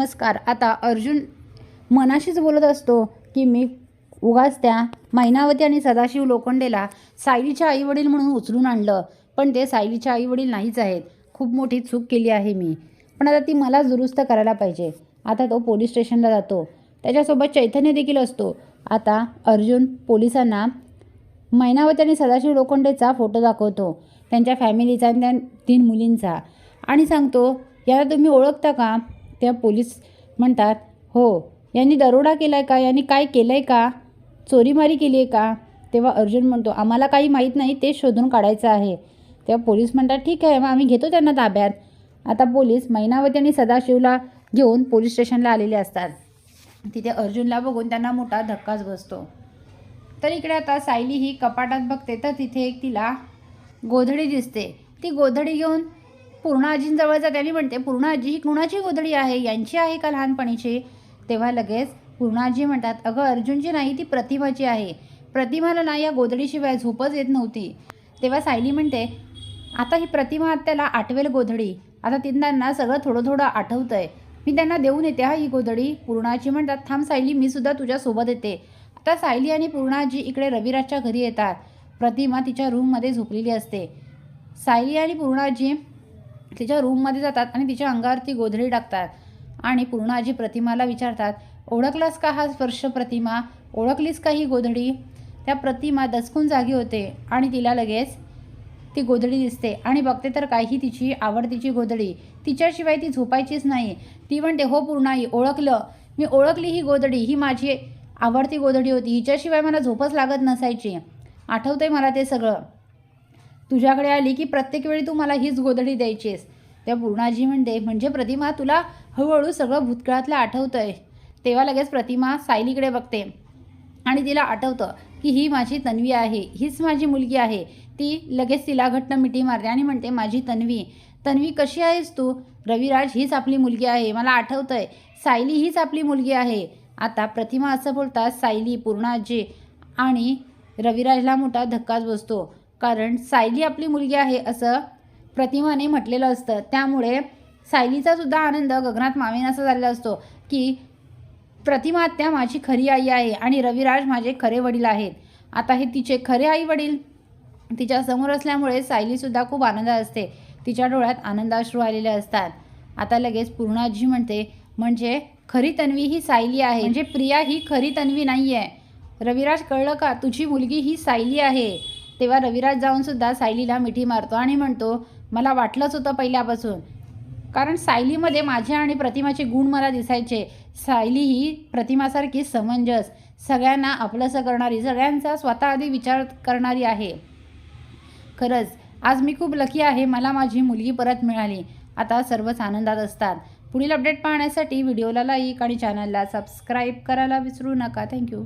नमस्कार. आता अर्जुन मनाशीच बोलत असतो की मी उगाच त्या मैनावती आणि सदाशिव लोखंडेला सायलीच्या आईवडील म्हणून उचलून आणलं. पण ते सायलीच्या आईवडील नाहीच आहेत. खूप मोठी चूक केली आहे मी. पण आता ती मलाच दुरुस्त करायला पाहिजे. आता तो पोलीस स्टेशनला जातो. त्याच्यासोबत चैतन्य देखील असतो. आता अर्जुन पोलिसांना मैनावती आणि सदाशिव लोखंडेचा फोटो दाखवतो. त्यांच्या फॅमिलीचा आणि त्या तीन मुलींचा. आणि सांगतो याला तुम्ही ओळखता का? त्या पोलीस म्हणतात हो यांनी दरोडा केला आहे का? यांनी काय केलं आहे का? चोरीमारी केली आहे का? तेव्हा अर्जुन म्हणतो आम्हाला काही माहीत नाही ते शोधून काढायचं आहे. तेव्हा पोलीस म्हणतात ठीक आहे मग आम्ही घेतो त्यांना ताब्यात. आता पोलीस मैनावती आणि सदाशिवला घेऊन पोलीस स्टेशनला आलेले असतात. तिथे अर्जुनला बघून त्यांना मोठा धक्काच बसतो. तर इकडे आता सायली ही कपाटात बघते तर तिथे एक तिला गोधडी दिसते. ती गोधडी घेऊन पूर्णाजींजवळ जाते म्हणते पूर्णाजी ही कुणाची गोधडी आहे? यांची आहे का लहानपणीची? तेव्हा लगेच पूर्णाजी म्हणतात अगं अर्जुनची नाही ती प्रतिमाची आहे. प्रतिमाला ना या गोधडीशिवाय झोपच येत नव्हती. तेव्हा सायली म्हणते आता ही प्रतिमा त्याला आठवेल गोधडी. आता त्यांना सगळं थोडं थोडं आठवतं आहे मी त्यांना देऊन येते हा ही गोधडी. पूर्णाजी म्हणतात थांब सायली मी सुद्धा तुझ्यासोबत येते. आता सायली आणि पूर्णाजी इकडे रविराजच्या घरी येतात. प्रतिमा तिच्या रूममध्ये झोपलेली असते. सायली आणि पूर्णाजी तिच्या रूममध्ये जातात आणि तिच्या अंगावरती गोधडी टाकतात आणि पूर्णाजी प्रतिमाला विचारतात ओळखलास का हा स्पर्श प्रतिमा? ओळखलीस का ही गोधडी? त्या प्रतिमा दचकून जागी होते आणि तिला लगेच ती गोधडी दिसते. आणि बघते तर काही तिची आवडतीची गोधडी. तिच्याशिवाय ती झोपायचीच नाही. ती म्हणते हो पूर्णाई ओळखलं. मी ओळखली ही गोधडी. ही माझी आवडती गोधडी होती. हिच्याशिवाय मला झोपच लागत नसायची. आठवतंय मला ते सगळं. तुझ्याकडे आली की प्रत्येक वेळी तू मला हीच गोधडी द्यायचीस त्या पूर्णाजी म्हणते म्हणजे प्रतिमा तुला हळूहळू सगळं भूतकाळातलं आठवतं आहे तेव्हा लगेच प्रतिमा सायलीकडे बघते आणि तिला आठवतं की ही माझी तन्वी आहे हीच माझी मुलगी आहे. ती लगेच तिला घट्ट मिठी मारते आणि म्हणते माझी तन्वी तन्वी कशी आहेस तू? रविराज हीच आपली मुलगी आहे मला आठवतं आहे सायली हीच आपली मुलगी आहे. आता प्रतिमा असं बोलतात सायली पूर्णाजी आणि रविराजला मोठा धक्काच बसतो. कारण सायली आपली मुलगी आहे असं प्रतिमाने म्हटलेलं असतं. त्यामुळे सायलीचा सुद्धा आनंद गगनात मावेनासा झालेला असतो की प्रतिमा आत्या माझी खरी आई आहे आणि रविराज माझे खरे वडील आहेत. आता हे तिचे खरे आई वडील तिच्या समोर असल्यामुळे सायलीसुद्धा खूप आनंदात असते. तिच्या डोळ्यात आनंदाश्रू आलेले असतात. आता लगेच पूर्णाजी म्हणते म्हणजे खरी तन्वी ही सायली आहे. म्हणजे प्रिया ही खरी तन्वी नाही आहे रविराज कळलं का? तुझी मुलगी ही सायली आहे. तेव्हा रविराज जाऊन सुद्धा सायलीला मिठी मारतो आणि म्हणतो मला वाटलंच होतं पहिल्यापासून. कारण सायलीमध्ये माझ्या आणि प्रतिमाचे गुण मला दिसायचे. सायली ही प्रतिमासारखी समंजस सगळ्यांना आपलंसं करणारी सगळ्यांचा स्वतः आधी विचार करणारी आहे. खरंच आज मी खूप लकी आहे मला माझी मुलगी परत मिळाली. आता सर्वच आनंदात असतात. पुढील अपडेट पाहण्यासाठी व्हिडिओला लाईक आणि चॅनलला सबस्क्राईब करायला विसरू नका. थँक्यू